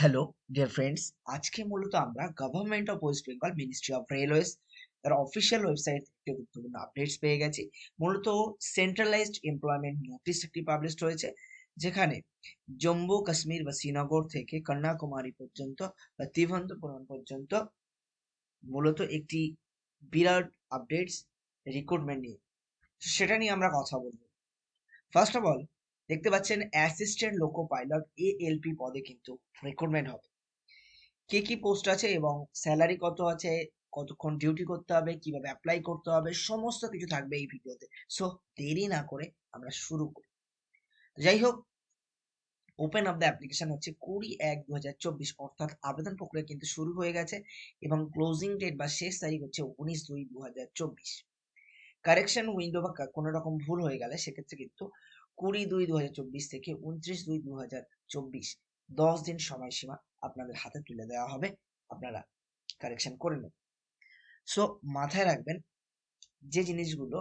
Hello dear friends আজকে মূলত আমরা government of West Bengal ministry of railways তার অফিসিয়াল ওয়েবসাইট থেকে গুরুত্বপূর্ণ আপডেটস পেয়ে গেছি। মূলত সেন্ট্রালাইজড এমপ্লয়মেন্ট নোটিশ একটি পাবলিশড হয়েছে, যেখানে জম্মু, কাশ্মীর বা শ্রীনগর থেকে কন্যাকুমারী পর্যন্ত বা তিরুবনন্তপুরম পর্যন্ত মূলত একটি বিরাট আপডেটস রিক্রুটমেন্ট নিয়ে। সেটা নিয়ে আমরা কথা বলব। ফার্স্ট অফ অল দেখতে পাচ্ছেন অ্যাসিস্ট্যান্ট লোকো পাইলট এএলপি পদে কিন্তু রিক্রুটমেন্ট হবে। কি কি পোস্ট আছে এবং স্যালারি কত আছে, কতক্ষণ ডিউটি করতে হবে, কীভাবে অ্যাপ্লাই করতে হবে, সমস্ত কিছু থাকবে এই ভিডিওতে সো দেরি না করে আমরা শুরু করি। যাই হোক ওপেন অফ দ্য অ্যাপ্লিকেশন হচ্ছে কুড়ি এক দু হাজার চব্বিশ, অর্থাৎ আবেদন প্রক্রিয়া কিন্তু শুরু হয়ে গেছে এবং ক্লোজিং ডেট বা শেষ তারিখ হচ্ছে উনিশ দুই দু হাজার চব্বিশ। কারেকশন উইন্ডো বা কোনো রকম ভুল হয়ে গেলে সেক্ষেত্রে কিন্তু কুড়ি দুই দু থেকে উনত্রিশ দুই দু দশ দিন সময়সীমা আপনাদের হাতে তুলে দেওয়া হবে। আপনারা কারেকশন করে নেবেন। সো মাথায় রাখবেন যে জিনিসগুলো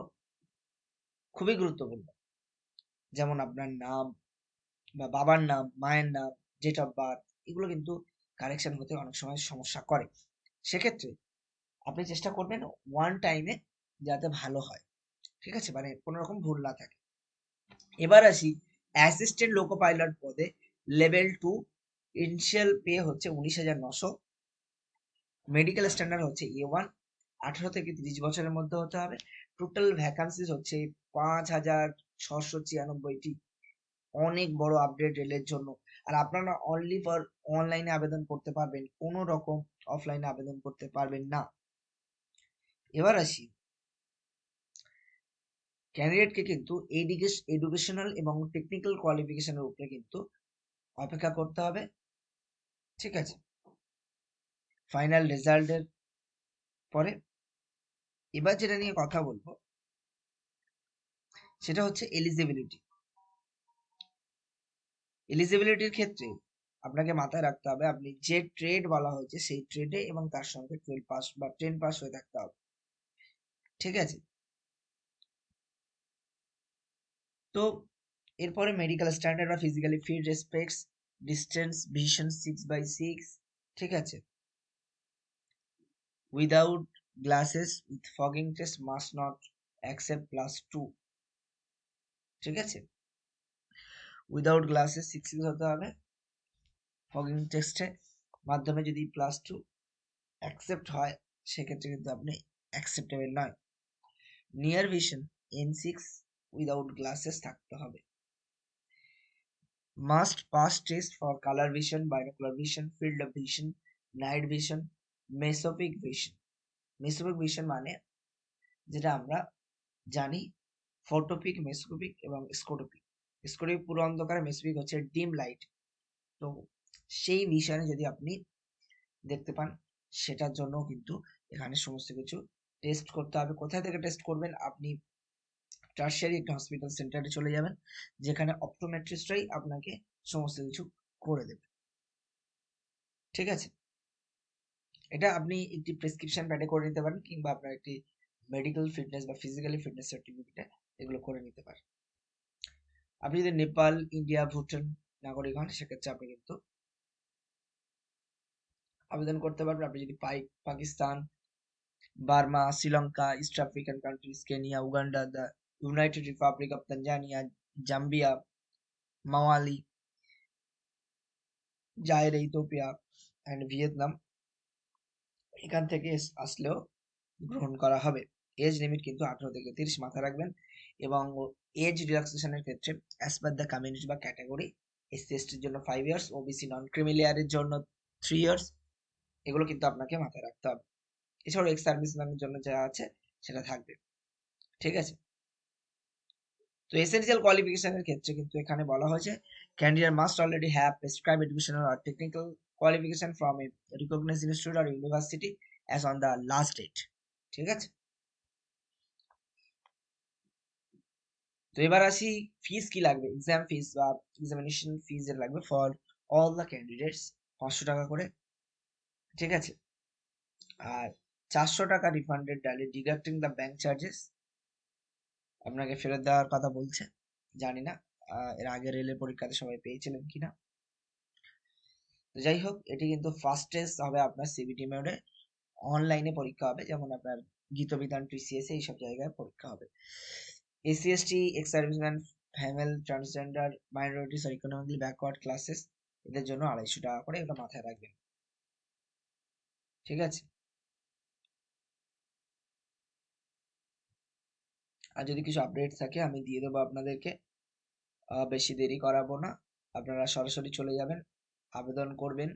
খুবই গুরুত্বপূর্ণ। যেমন আপনার নাম বা বাবার নাম, মায়ের নাম ডেট অফ বার্থ এগুলো কিন্তু কারেকশন হতে অনেক সময় সমস্যা করে। সেক্ষেত্রে আপনি চেষ্টা করবেন ওয়ান টাইমে যাতে ভালো হয়। ঠিক আছে? মানে কোনো রকম ভুল না থাকে। এবার আসি অ্যাসিস্ট্যান্ট লোকো পাইলট পদে লেভেল টু ইনিশিয়াল পে হচ্ছে উনিশ হাজার নশো মেডিকেল স্ট্যান্ডার্ড হচ্ছে এ ওয়ান আঠারো থেকে তিরিশ বছরের মধ্যে হতে হবে টোটাল ভ্যাকান্সিস হচ্ছে পাঁচ হাজার ছশো ছিয়ানব্বইটি। অনেক বড় আপডেট রেলের জন্য। আর আপনারা অনলি ফর অনলাইনে আবেদন করতে পারবেন, কোনো রকম অফলাইনে আবেদন করতে পারবেন না। এবার আসি। ক্যান্ডিডেটকে কিন্তু এডুকেশনাল এবং টেকনিক্যাল কোয়ালিফিকেশনের উপরে কিন্তু অপেক্ষা করতে হবে। ঠিক আছে? ফাইনাল রেজাল্টের পরে এবার যেটা নিয়ে কথা বলব, সেটা হচ্ছে এলিজিবিলিটি এলিজিবিলিটির ক্ষেত্রে আপনাকে মাথায় রাখতে হবে, আপনি যে ট্রেড বলা হয়েছে সেই ট্রেডে এবং তার সঙ্গে টুয়েলভ পাস বা টেন পাস হয়ে থাকতে হবে। ঠিক আছে? তো এরপরে মেডিকেল স্ট্যান্ডার্ড বা physically fit respects distance vision six by six ঠিক আছে? Without glasses with fogging test must not accept plus two ঠিক আছে? উইদাউট গ্লাসেস সিক্স সিক্স হতে হবে। ফগিং টেস্টের মাধ্যমে যদি প্লাস টু অ্যাকসেপ্ট হয়, সেক্ষেত্রে কিন্তু আপনি অ্যাকসেপ্টেবল নয়। Near vision N six without glasses থাকতে হবে। Must pass test for colour vision binocular vision field of vision night vision mesopic vision mesopic vision মানে যেটা আমরা জানি ফটোপিক মেসোপিক এবং স্কোটোপিক স্কোটোপিক পুরো অন্ধকার মেসোপিক হচ্ছে ডিম লাইট তো সেই ভিশনে যদি আপনি দেখতে পান, সেটার জন্য কিন্তু এখানে সমস্ত কিছু টেস্ট করতে হবে। কোথায় থেকে টেস্ট করবেন? আপনি টার্সিয়ারি একটা হসপিটাল সেন্টারে চলে যাবেন, যেখানে অপটোমেট্রিস্টরাই আপনাকে সমস্ত কিছু করে দেবে। ঠিক আছে? এটা আপনি একটি প্রেসক্রিপশন প্যাডে করে নিতে পারেন, কিংবা আপনার একটি মেডিকেল ফিটনেস বা ফিজিক্যালি ফিটনেস সার্টিফিকেট এগুলো করে নিতে পারেন। আপনি যদি নেপাল, ইন্ডিয়া, ভুটান নাগরিক হন, সেক্ষেত্রে আপনি কিন্তু আবেদন করতে পারবেন। আপনি যদি পাই, Pakistan, Burma, Sri Lanka East African countries Kenya Uganda the United Republic of Tanzania Zambia Malawi Zaire Ethiopia and Vietnam এখান থেকে আসলেও গ্রহণ করা হবে। এজ লিমিট কিন্তু আঠারো থেকে তিরিশ মাথা রাখবেন এবং এজ রিল্যাক্সেশনের ক্ষেত্রে অ্যাজ পার দ্য কমিউনিটি বা ক্যাটাগরি এসসি এসটির জন্য ফাইভ ইয়ার্স ওবিসি নন ক্রিমিলিয়ারের জন্য থ্রি ইয়ার্স এগুলো কিন্তু আপনাকে মাথায় রাখতে হবে। এছাড়াও এক্স সার্ভিস ম্যানের জন্য যা আছে সেটা থাকবে। ঠিক আছে? তো এসেনশিয়াল কোয়ালিফিকেশনের ক্ষেত্রে কিন্তু এখানে বলা হয়েছে candidate must already have prescribe educational R technical qualification from a recognized institute R university as on the last date ঠিক আছে? তো এবার আসি ফিস কি লাগবে? এক্সাম ফিস বা এক্সামিনেশন ফিস এর লাগবে ফর অল দ্য ক্যান্ডিডেটস পাঁচশো টাকা করে। ঠিক আছে? আর চারশো টাকা রিফান্ডেড ডালে ডিডাক্টিং দ্য ব্যাংক চার্জেস আপনাকে ফেরত দেওয়ার কথা বলছে। জানি না এর আগে রেলের পরীক্ষাতে সবাই পেয়েছিলেন কিনা যাই হোক, এটি কিন্তু ফার্স্ট টেস্ট হবে আপনার সিবিটি মোডে অনলাইনে পরীক্ষা হবে, যেমন আপনার গীত গীতবিধান টিসিএস এইসব জায়গায় পরীক্ষা হবে। SC ST ex serviceman female transgender minorities আর ইকোনমিক্যালি ব্যাকওয়ার্ড ক্লাসেস এদের জন্য আড়াইশো টাকা করে এটা মাথায় রাখবেন। ঠিক আছে? আর যদি কিছু আপডেট থাকে, আমি দিয়ে দেবো আপনাদেরকে। বেশি দেরি করাবো না। আপনারা সরাসরি চলে যাবেন, আবেদন করবেন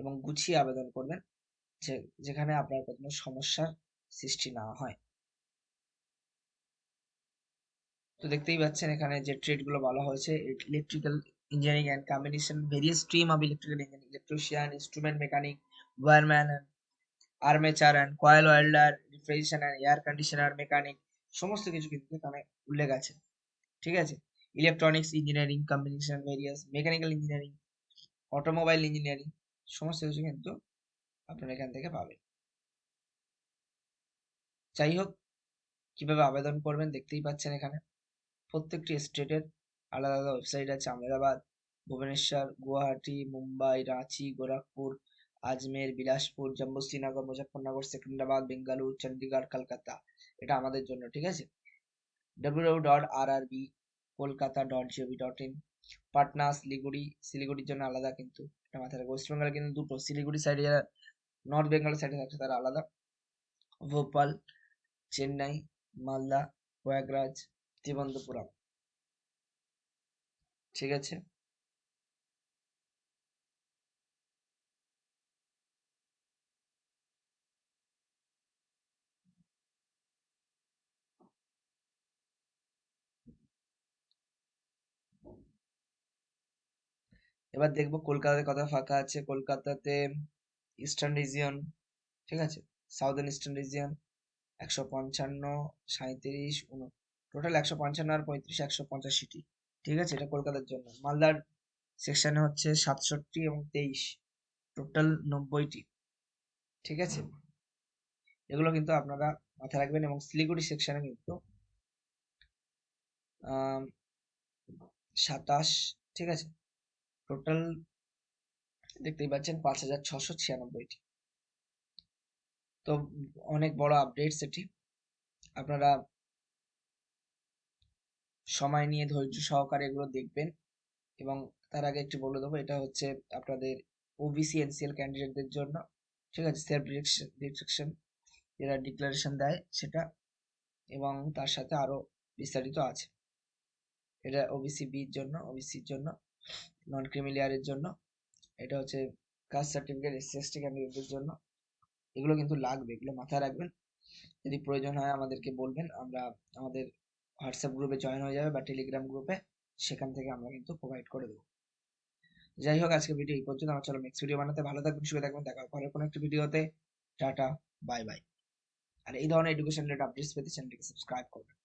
এবং গুছিয়ে আবেদন করবেন, যে, যেখানে আপনার কোনো সমস্যার সৃষ্টি না হয়। তো দেখতেই পাচ্ছেন এখানে যে ট্রেডগুলো বলা হয়েছে। Electrical engineering and combination various stream of electrical engineering electrician instrument mechanic wireman armature and coil welder refrigeration and air conditioner mechanic সমস্ত কিছু কিন্তু এখানে উল্লেখ আছে। ঠিক আছে? Electronics engineering combination various mechanical engineering automobile engineering সমস্ত কিছু কিন্তু আপনারা এখান থেকে পাবেন। যাই হোক, কীভাবে আবেদন করবেন দেখতেই পাচ্ছেন এখানে। প্রত্যেকটি স্টেটের আলাদা আলাদা ওয়েবসাইট আছে। আহমেদাবাদ, ভুবনেশ্বর, গুয়াহাটি, মুম্বাই, রাঁচি, গোরখপুর আজমের, বিলাসপুর, জম্মু, শ্রীনগর, মুজফ্ফরনগর সেকেন্দ্রাবাদ বেঙ্গালুরু চণ্ডীগড় কলকাতা। এটা আমাদের জন্য, ঠিক আছে? W dot R R B Kolkata dot gov dot in Patna, Siliguri, শিলিগুড়ির জন্য আলাদা কিন্তু এটা মাথায় রাখবে। ওয়েস্ট বেঙ্গল কিন্তু দুটো, শিলিগুড়ি সাইডে যারা নর্থ বেঙ্গল সাইডে থাকছে তারা আলাদা। ভোপাল, চেন্নাই, মালদা, প্রয়াগরাজ, তিরুবনন্তপুরম। ঠিক আছে? এবার দেখব কলকাতাতে কত ফাঁকা আছে। কলকাতাতে ইস্টার্ন রিজিয়ন ঠিক আছে? সাউদার্ন ইস্টার্ন রিজিয়ন একশো পঞ্চান্ন সাঁত্রিশ টোটাল একশো পঞ্চান্ন আর পঁয়ত্রিশ, একশো পঁচাশিটি, ঠিক আছে? এটা কলকাতার জন্য। মালদার সেকশনে হচ্ছে সাতষট্টি এবং তেইশ টোটাল নব্বইটি, ঠিক আছে? এগুলো কিন্তু আপনারা মাথায় রাখবেন এবং শিলিগুড়ি সেকশনে কিন্তু সাতাশ, ঠিক আছে? টোটাল দেখতেই পাচ্ছেন পাঁচ হাজার ছশো ছিয়ানব্বইটি। তো অনেক বড় আপডেট সেটি আপনারা সময় নিয়ে ধৈর্য সহকারে এগুলো দেখবেন এবং তার আগে একটু বলে দেবো, এটা হচ্ছে আপনাদের ওবিসি এনসিএল ক্যান্ডিডেটদের জন্য, ঠিক আছে? সেলফ ডিরেকশন যেটা ডিক্লারেশন দেয় সেটা এবং তার সাথে আরও বিস্তারিত আছে। এটা ওবিসি বির জন্য ওবিসির জন্য। নন ক্রিমিলিয়ারের জন্য। এটা হচ্ছে কাস্ট সার্টিফিকেট এসসি এসটি ক্যান্ডিডেটদের জন্য। এগুলো কিন্তু লাগবে, এগুলো মাথায় রাখবেন। যদি প্রয়োজন হয় আমাদেরকে বলবেন, আমরা আমাদের হোয়াটসঅ্যাপ গ্রুপে জয়েন হয়ে যাবে বা টেলিগ্রাম গ্রুপে সেখান থেকে আমরা কিন্তু প্রোভাইড করে দেবো। যাই হোক আজকে ভিডিও এই পর্যন্ত। আমার চলো নেক্সট ভিডিও বানাতে ভালো থাকবেন, সুখে থাকবেন। দেখা পরে কোনো একটা ভিডিওতে টাটা বাই বাই আর এই ধরনের এডুকেশন রিলেটেড আপডেটস পেতে চ্যানেলটিকে সাবস্ক্রাইব করবেন।